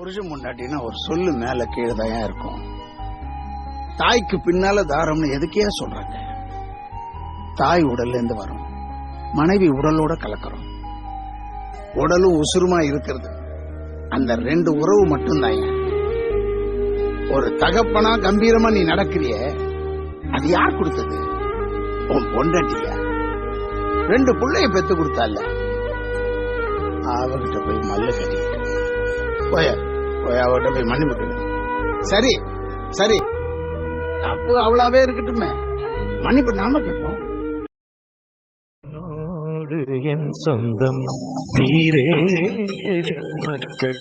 புருஷன் முன்னாடினா ஒரு சொல்லு மேல கீழே தான் இருக்கும். தாய்க்கு பின்னால தாரம்னு எதுக்கே சொல்றாங்க? தாய் உடல்ல இருந்து வரும். மனைவி உடலோட கலக்கிறோம். உடலும் உசுருமா இருக்கிறது. அந்த ரெண்டு உறவு மட்டும்தான் ஒரு தகப்பனா கம்பீரமா நீ நடக்கிறிய அது யார் கொடுத்தது? உன் பொண்டாட்டியா? ரெண்டு பிள்ளைய பெத்து கொடுத்தால அவகிட்ட போய் மல்லு கட்டி போய? அவர்கிட்ட போய் மன்னிப்பு சரி சரி. அப்போ அவ்வளவே இருக்கட்டுமே. மன்னிப்பு நாம கேட்போம். என் சொந்தம் நீரே மக்கள்